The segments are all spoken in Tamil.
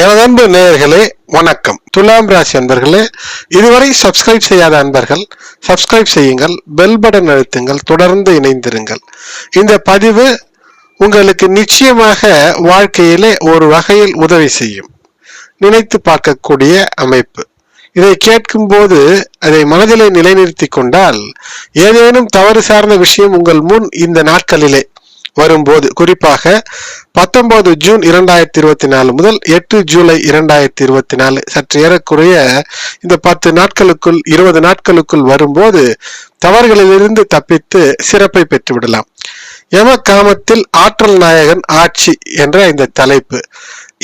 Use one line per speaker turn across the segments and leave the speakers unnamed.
எனது அன்பு நேயர்களே வணக்கம். துலாம் ராசி அன்பர்களே இதுவரை சப்ஸ்கிரைப் செய்யாத அன்பர்கள் சப்ஸ்கிரைப் செய்யுங்கள் பெல் பட்டன் அழுத்துங்கள் தொடர்ந்து இணைந்திருங்கள். இந்த பதிவு உங்களுக்கு நிச்சயமாக வாழ்க்கையிலே ஒரு வகையில் உதவி செய்யும். நினைத்து பார்க்கக்கூடிய அமைப்பு. இதை கேட்கும்போது அதை மனதிலே நிலைநிறுத்தி கொண்டால் ஏதேனும் தவறு சார்ந்த விஷயம் உங்கள் முன் இந்த நாட்களிலே வரும்போது குறிப்பாக பத்தொன்பது ஜூன் இரண்டாயிரத்தி இருபத்தி நாலு முதல் எட்டு ஜூலை இரண்டாயிரத்தி இருபத்தி நாலு சற்று ஏறக்குறைய இந்த பத்து நாட்களுக்குள் இருபது நாட்களுக்குள் வரும்போது தவறுகளிலிருந்து தப்பித்து சிறப்பை பெற்றுவிடலாம். யம காமத்தில் ஆற்றல் நாயகன் ஆட்சி என்ற இந்த தலைப்பு.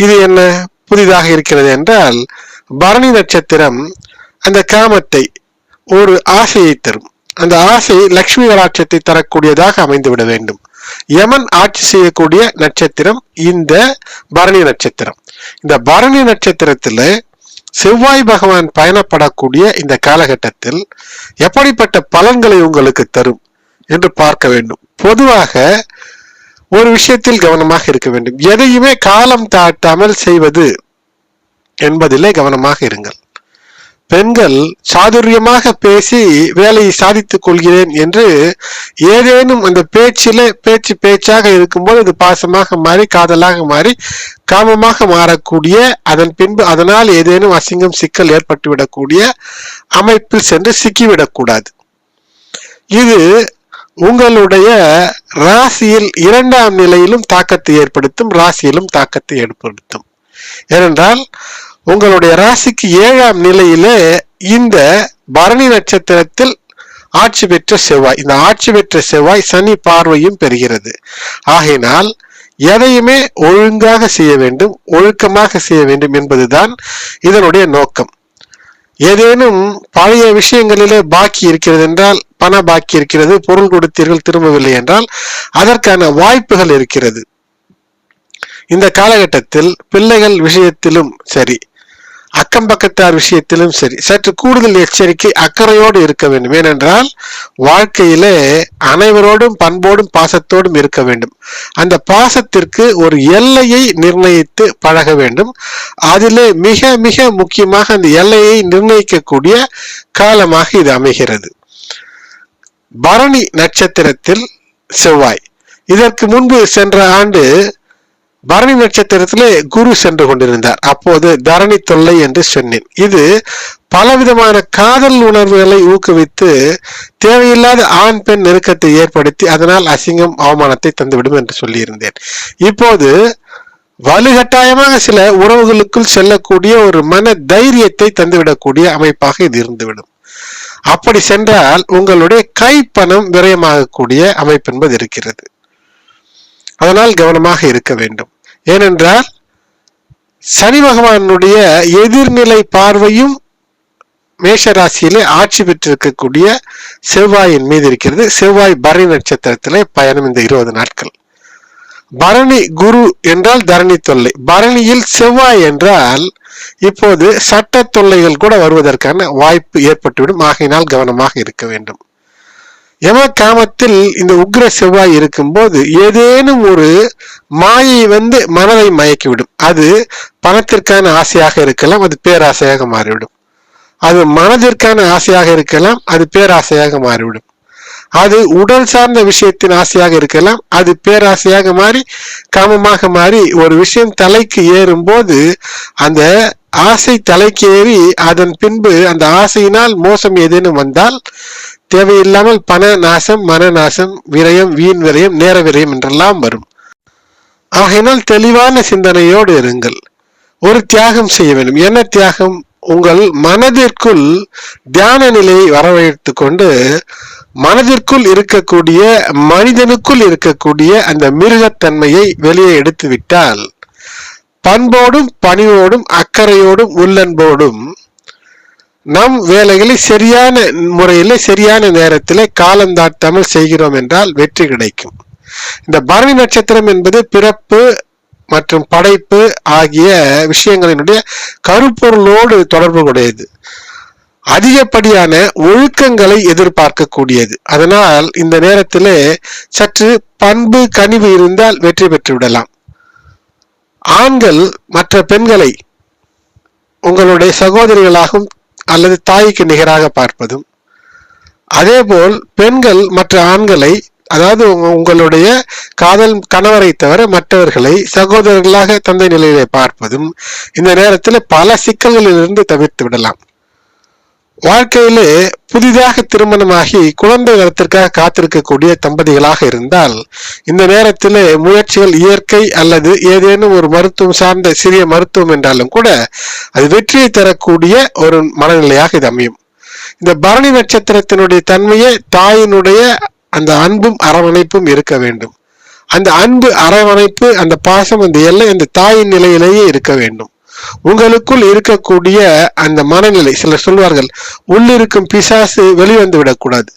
இது என்ன புதிதாக இருக்கிறது என்றால் பரணி நட்சத்திரம் அந்த காமத்தை ஒரு ஆசையை தரும். அந்த ஆசை லக்ஷ்மி கடாட்சத்தை தரக்கூடியதாக அமைந்துவிட வேண்டும். யமன் ஆட்சி செய்யக்கூடிய நட்சத்திரம் இந்த பரணி நட்சத்திரம். இந்த பரணி நட்சத்திரத்துல செவ்வாய் பகவான் பயணப்படக்கூடிய இந்த காலகட்டத்தில் எப்படிப்பட்ட பலன்களை உங்களுக்கு தரும் என்று பார்க்க வேண்டும். பொதுவாக ஒரு விஷயத்தில் கவனமாக இருக்க வேண்டும். எதையுமே காலம் தாட்டாமல் செய்வது என்பதிலே கவனமாக இருங்கள். பெண்கள் சாதுரியமாக பேசி வேலையை சாதித்துக் கொள்கிறேன் என்று ஏதேனும் அந்த பேச்சிலே பேச்சு பேச்சாக இருக்கும்போது அது பாசமாக மாறி காதலாக மாறி காமமாக மாறக்கூடிய அதன் பின்பு அதனால் ஏதேனும் அசிங்கம் சிக்கல் ஏற்பட்டுவிடக்கூடிய அமைப்பில் சென்று சிக்கிவிடக்கூடாது. இது உங்களுடைய ராசியில் இரண்டாம் நிலையிலும் தாக்கத்தை ஏற்படுத்தும் ராசியிலும் தாக்கத்தை ஏற்படுத்தும். ஏனென்றால் உங்களுடைய ராசிக்கு ஏழாம் நிலையிலே இந்த பரணி நட்சத்திரத்தில் ஆட்சி பெற்ற செவ்வாய். இந்த ஆட்சி பெற்ற செவ்வாய் சனி பார்வையும் பெறுகிறது. ஆகையினால் எதையுமே ஒழுங்காக செய்ய வேண்டும் ஒழுக்கமாக செய்ய வேண்டும் என்பதுதான் இதனுடைய நோக்கம். ஏதேனும் பழைய விஷயங்களிலே பாக்கி இருக்கிறது என்றால் பண பாக்கி இருக்கிறது பொருள் கொடுத்தீர்கள் திரும்பவில்லை என்றால் அதற்கான வாய்ப்புகள் இருக்கிறது. இந்த காலகட்டத்தில் பிள்ளைகள் விஷயத்திலும் சரி அக்கம் பக்கத்தார் விஷயத்திலும் சரி. சற்று கூடுதல் எச்சரிக்கை அக்கறையோடு இருக்க வேண்டும். ஏனென்றால் வாழ்க்கையிலே அனைவரோடும் பண்போடும் பாசத்தோடும் இருக்க வேண்டும். அந்த பாசத்திற்கு ஒரு எல்லையை நிர்ணயித்து பழக வேண்டும். அதிலே மிக மிக முக்கியமாக அந்த எல்லையை நிர்ணயிக்கக்கூடிய காலமாக இது அமைகிறது. பரணி நட்சத்திரத்தில் செவ்வாய். இதற்கு முன்பு சென்ற ஆண்டு பரணி நட்சத்திரத்திலே குரு சென்று கொண்டிருந்தார். அப்போது தரணி தொல்லை என்று சொன்னேன். இது பலவிதமான காதல் உணர்வுகளை ஊக்குவித்து தேவையில்லாத ஆண் பெண் நெருக்கத்தை ஏற்படுத்தி அதனால் அசிங்கம் அவமானத்தை தந்துவிடும் என்று சொல்லியிருந்தேன். இப்போது வலுகட்டாயமாக சில உறவுகளுக்குள் செல்லக்கூடிய ஒரு மன தைரியத்தை தந்துவிடக்கூடிய அமைப்பாக இது இருந்துவிடும். அப்படி சென்றால் உங்களுடைய கைப்பணம் விரயமாகக்கூடிய அமைப்பு என்பது இருக்கிறது. அதனால் கவனமாக இருக்க வேண்டும். ஏனென்றால் சனி பகவானுடைய எதிர்நிலை பார்வையும் மேஷ ராசியிலே ஆட்சி பெற்றிருக்கக்கூடிய செவ்வாயின் மீது இருக்கிறது. செவ்வாய் பரணி நட்சத்திரத்திலே பயணம் இந்த இருபது நாட்கள். பரணி குரு என்றால் தரணி தொல்லை. பரணியில் செவ்வாய் என்றால் இப்போது சட்ட தொல்லைகள் கூட வருவதற்கான வாய்ப்பு ஏற்பட்டுவிடும். ஆகையினால் கவனமாக இருக்க வேண்டும். யம காமத்தில் இந்த உக்ர செவ்வாய் இருக்கும்போது ஏதேனும் ஒரு மாயை வந்து மனதை மயக்கிவிடும். அது பணத்திற்கான ஆசையாக இருக்கலாம் அது பேராசையாக மாறிவிடும். அது மனதிற்கான ஆசையாக இருக்கலாம் அது பேராசையாக மாறிவிடும். அது உடல் சார்ந்த விஷயத்தின் ஆசையாக இருக்கலாம் அது பேராசையாக மாறி காமமாக மாறி ஒரு விஷயம் தலைக்கு ஏறும்போது அந்த ஆசை தலைக்கு ஏறி அதன் பின்பு அந்த ஆசையினால் மோசம் ஏதேனும் வந்தால் தேவையில்லாமல் பண நாசம் மன நாசம் விரயம் வீண் விரயம் நேர விரயம் என்றெல்லாம் வரும். ஆகையினால் தெளிவான சிந்தனையோடு இருங்கள். ஒரு தியாகம் செய்ய வேண்டும். என்ன தியாகம்? உங்கள் மனதிற்குள் தியான நிலையை வரவழைத்து கொண்டு மனதிற்குள் இருக்கக்கூடிய மனிதனுக்குள் இருக்கக்கூடிய அந்த மிருகத்தன்மையை வெளியே எடுத்து விட்டால் பண்போடும் பணிவோடும் அக்கறையோடும் உள்ளன்போடும் நம் வேலைகளை சரியான முறையில் சரியான நேரத்தில் காலந்தாட்டாமல் செய்கிறோம் என்றால் வெற்றி கிடைக்கும். இந்த பரணி நட்சத்திரம் என்பது பிறப்பு மற்றும் படைப்பு ஆகிய விஷயங்களினுடைய கருப்பொருளோடு தொடர்பு உடையது அதிகப்படியான ஒழுக்கங்களை எதிர்பார்க்கக்கூடியது. அதனால் இந்த நேரத்திலே சற்று பண்பு கனிவு இருந்தால் வெற்றி பெற்று விடலாம் ஆண்கள் மற்ற பெண்களை உங்களுடைய சகோதரிகளாகவும் அல்லது தாய்க்கு நிகராக பார்ப்பதும். அதேபோல் பெண்கள் மற்ற ஆண்களை அதாவது உங்களுடைய காதல் கணவரை தவிர மற்றவர்களை சகோதரர்களாக தந்தை நிலையிலே பார்ப்பதும் இந்த நேரத்தில் பல சிக்கல்களிலிருந்து தவிர்த்து விடலாம். வாழ்க்கையிலே புதிதாக திருமணமாகி குழந்தை வளத்திற்காக காத்திருக்கக்கூடிய தம்பதிகளாக இருந்தால் இந்த நேரத்தில் முயற்சிகள் இயற்கை அல்லது ஏதேனும் ஒரு மருத்துவம் சார்ந்த சிறிய மருத்துவம் என்றாலும் கூட அது வெற்றியை தரக்கூடிய ஒரு மனநிலையாக இது அமையும். இந்த பரணி நட்சத்திரத்தினுடைய தன்மையே தாயினுடைய அந்த அன்பும் அரவணைப்பும் இருக்க வேண்டும். அந்த அன்பு அரவணைப்பு அந்த பாசம் அந்த எல்லை அந்த தாயின் நிலையிலேயே இருக்க வேண்டும். உங்களுக்குள் இருக்கக்கூடிய அந்த மனநிலை சிலர் சொல்வார்கள் உள்ளிருக்கும் பிசாசு வெளிவந்து விடக்கூடாது.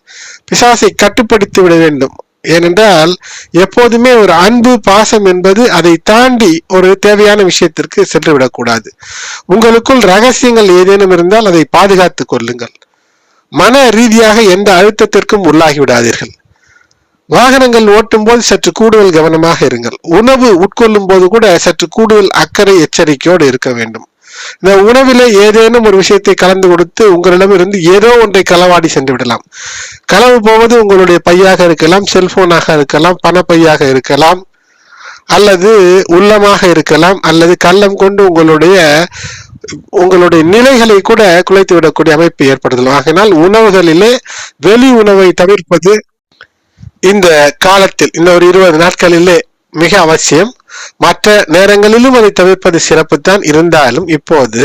பிசாசை கட்டுப்படுத்தி விட வேண்டும். ஏனென்றால் எப்போதுமே ஒரு அன்பு பாசம் என்பது அதை தாண்டி ஒரு தேவையான விஷயத்திற்கு சென்று விடக்கூடாது. உங்களுக்குள் ரகசியங்கள் ஏதேனும் இருந்தால் அதை பாதுகாத்துக் கொள்ளுங்கள். மன ரீதியாக எந்த அழுத்தத்திற்கும் உள்ளாகி விடாதீர்கள். வாகனங்கள் ஓட்டும் போது சற்று கூடுதல் கவனமாக இருங்கள். உணவு உட்கொள்ளும் போது கூட சற்று கூடுதல் அக்கறை எச்சரிக்கையோடு இருக்க வேண்டும். இந்த உணவிலே ஏதேனும் ஒரு விஷயத்தை கலந்து கொடுத்து உங்களிடமிருந்து ஏதோ ஒன்றை களவாடி சென்று விடலாம். களவு போவது உங்களுடைய பையாக இருக்கலாம் செல்போனாக இருக்கலாம் பணப்பையாக இருக்கலாம் அல்லது உள்ளமாக இருக்கலாம் அல்லது கள்ளம் கொண்டு உங்களுடைய உங்களுடைய நிலைகளை கூட குலைத்து விடக்கூடிய அமைப்பு ஏற்படுத்தலாம் ஆகினால் உணவுகளிலே வெளி உணவை தவிர்ப்பது இந்த காலத்தில் இந்த ஒரு இருபது நாட்களிலே மிக அவசியம் மற்ற நேரங்களிலும் அதை தவிர்ப்பது சிறப்பு தான் இருந்தாலும் இப்போது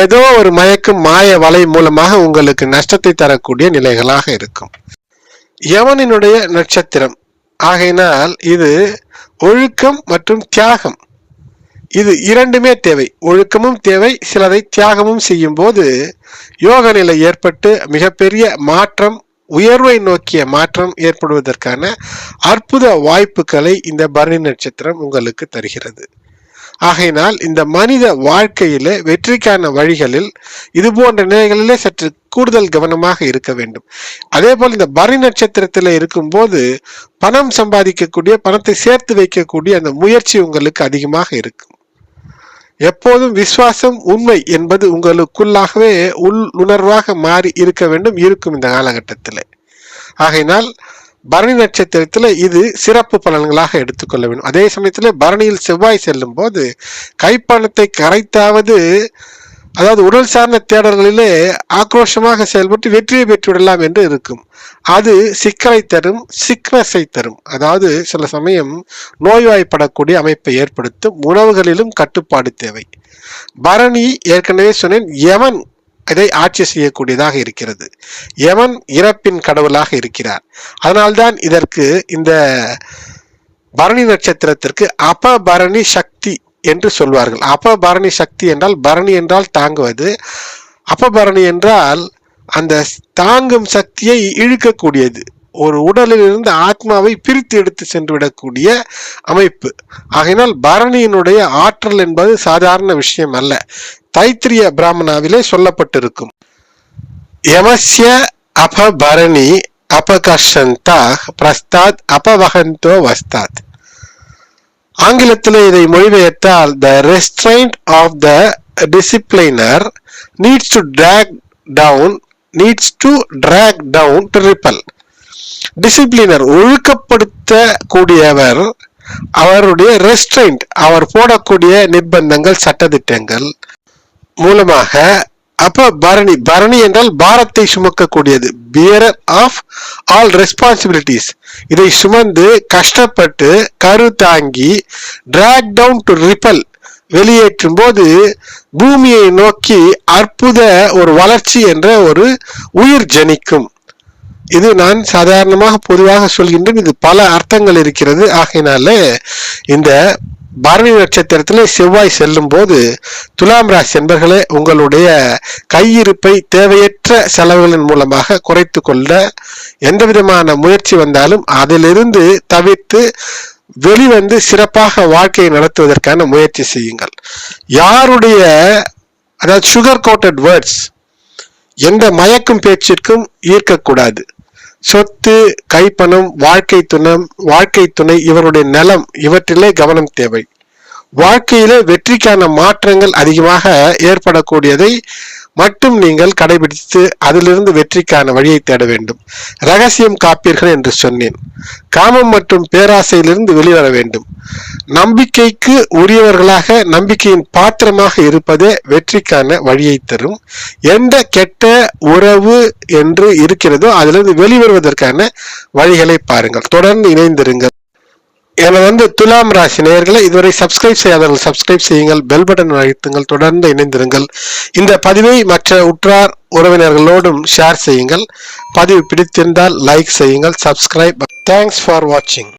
ஏதோ ஒரு மயக்கும் மாய வலை மூலமாக உங்களுக்கு நஷ்டத்தை தரக்கூடிய நிலைகளாக இருக்கும். யவனினுடைய நட்சத்திரம். ஆகையினால் இது ஒழுக்கம் மற்றும் தியாகம். இது இரண்டுமே தேவை. ஒழுக்கமும் தேவை. சிலதை தியாகமும் செய்யும் போது யோக நிலை ஏற்பட்டு மிகப்பெரிய மாற்றம் உயர்வை நோக்கிய மாற்றம் ஏற்படுவதற்கான அற்புத வாய்ப்புகளை இந்த பரணி நட்சத்திரம் உங்களுக்கு தருகிறது. ஆகையினால் இந்த மனித வாழ்க்கையிலே வெற்றிக்கான வழிகளில் இது போன்ற நிலைகளிலே சற்று கூடுதல் கவனமாக இருக்க வேண்டும். அதே போல் இந்த பரணி நட்சத்திரத்தில் இருக்கும்போது பணம் சம்பாதிக்கக்கூடிய பணத்தை சேர்த்து வைக்கக்கூடிய அந்த முயற்சி உங்களுக்கு அதிகமாக இருக்கும். எப்போதும் விசுவாசம் உண்மை என்பது உங்களுக்குள்ளாகவே உள் உணர்வாக மாறி இருக்க வேண்டும் இருக்கும் இந்த காலகட்டத்தில். ஆகையினால் பரணி நட்சத்திரத்தில் இது சிறப்பு பலன்களாக எடுத்துக்கொள்ள வேண்டும். அதே சமயத்தில் பரணியில் செவ்வாய் செல்லும் போது கைப்பணத்தை கரைத்தாவது அதாவது உடல் சார்ந்த தேடல்களிலே ஆக்ரோஷமாக செயல்பட்டு வெற்றியை பெற்றுவிடலாம் என்று இருக்கும். அது சிக்கலை தரும் சிக்னஸை தரும். அதாவது சில சமயம் நோய்வாய்ப்படக்கூடிய அமைப்பை ஏற்படுத்தும் உணவுகளிலும் கட்டுப்பாடு தேவை. பரணி ஏற்கனவே சொன்னேன் யமன் இதை ஆட்சி செய்யக்கூடியதாக இருக்கிறது. யமன் இறப்பின் கடவுளாக இருக்கிறார். அதனால்தான் இதற்கு இந்த பரணி நட்சத்திரத்திற்கு அபபரணி சக்தி என்று சொல்வார்கள். அப்பபரணி சக்தி என்றால் பரணி என்றால் தாங்குவது. அப்பபரணி என்றால் அந்த தாங்கும் சக்தியை இழுக்கக்கூடியது. ஒரு உடலில் இருந்து ஆத்மாவை பிரித்து எடுத்து சென்று விடக்கூடிய அமைப்பு. ஆகையினால் பரணியினுடைய ஆற்றல் என்பது சாதாரண விஷயம் அல்ல. தைத்திரிய பிராமணாவிலே சொல்லப்பட்டிருக்கும். யமஸ்ய அபபரணி அபகர்ஷந்தா பிரஸ்தாத் அபவகந்தோ வஸ்தாத். ஆங்கிலத்தில் இதை மொழிபெயர்த்தால் the restraint of the disciplinarian needs to track down needs to track down to repel disciplinarian ஒழுக்கப்படுத்த கூடியவர் அவருடைய ரெஸ்ட்ரைண்ட் அவர் போடக்கூடிய நிர்பந்தங்கள் சட்டதிட்டங்கள் மூலமாக அப்ப பரணி பரணி என்றால் பாரத்தை சுமக்கக்கூடியது. பியரர் ஆஃப் ஆல் ரெஸ்பான்சிபிலிட்டிஸ் இதை சுமந்து கஷ்டப்பட்டு கரு தாங்கி டிராக் டவுன் டு ரிப்பல் வெளியேற்றும் போது பூமியை நோக்கி அற்புத ஒரு வளர்ச்சி என்ற ஒரு உயிர் ஜனிக்கும். இது நான் சாதாரணமாக பொதுவாக சொல்கின்றேன். இது பல அர்த்தங்கள் இருக்கிறது. ஆகையினால இந்த பரணி நட்சத்திரத்தில் செவ்வாய் செல்லும் போது துலாம் ராசி என்பர்களே உங்களுடைய கையிருப்பை தேவையற்ற செலவுகளின் மூலமாக குறைத்து கொள்ள எந்த விதமான முயற்சி வந்தாலும் அதிலிருந்து தவிர்த்து வெளிவந்து சிறப்பாக வாழ்க்கையை நடத்துவதற்கான முயற்சி செய்யுங்கள். யாருடைய அதாவது சுகர் கோட்டட் வேர்ட்ஸ் எந்த மயக்கும் பேச்சிற்கும் ஈர்க்கக்கூடாது. சொத்து கைப்பணம் வாழ்க்கை துணம் வாழ்க்கை துணை இவருடைய நலம் இவற்றிலே கவனம் தேவை. வாழ்க்கையிலே வெற்றிக்கான மாற்றங்கள் அதிகமாக ஏற்படக்கூடியதை மட்டும் நீங்கள் கடைபிடித்து அதிலிருந்து வெற்றிக்கான வழியை தேட வேண்டும். ரகசியம் காப்பீர்கள் என்று சொன்னேன். காமம் மற்றும் பேராசையிலிருந்து வெளிவர வேண்டும். நம்பிக்கைக்கு உரியவர்களாக நம்பிக்கையின் பாத்திரமாக இருப்பதே வெற்றிக்கான வழியை தரும். எந்த கெட்ட உறவு என்று இருக்கிறதோ அதிலிருந்து வெளிவருவதற்கான வழிகளை பாருங்கள். தொடர்ந்து இணைந்திருங்கள். என வந்து துலாம் ராசி நேயர்களை இதுவரை சப்ஸ்கிரைப் செய்யாதவர்கள் சப்ஸ்கிரைப் செய்யுங்கள் பெல் பட்டன் அழுத்துங்கள் தொடர்ந்து இணைந்திருங்கள். இந்த பதிவை மற்ற உற்றார் உறவினர்களோடும் ஷேர் செய்யுங்கள். பதிவு பிடித்திருந்தால் லைக் செய்யுங்கள் சப்ஸ்கிரைப் தேங்க்ஸ் ஃபார் வாட்சிங்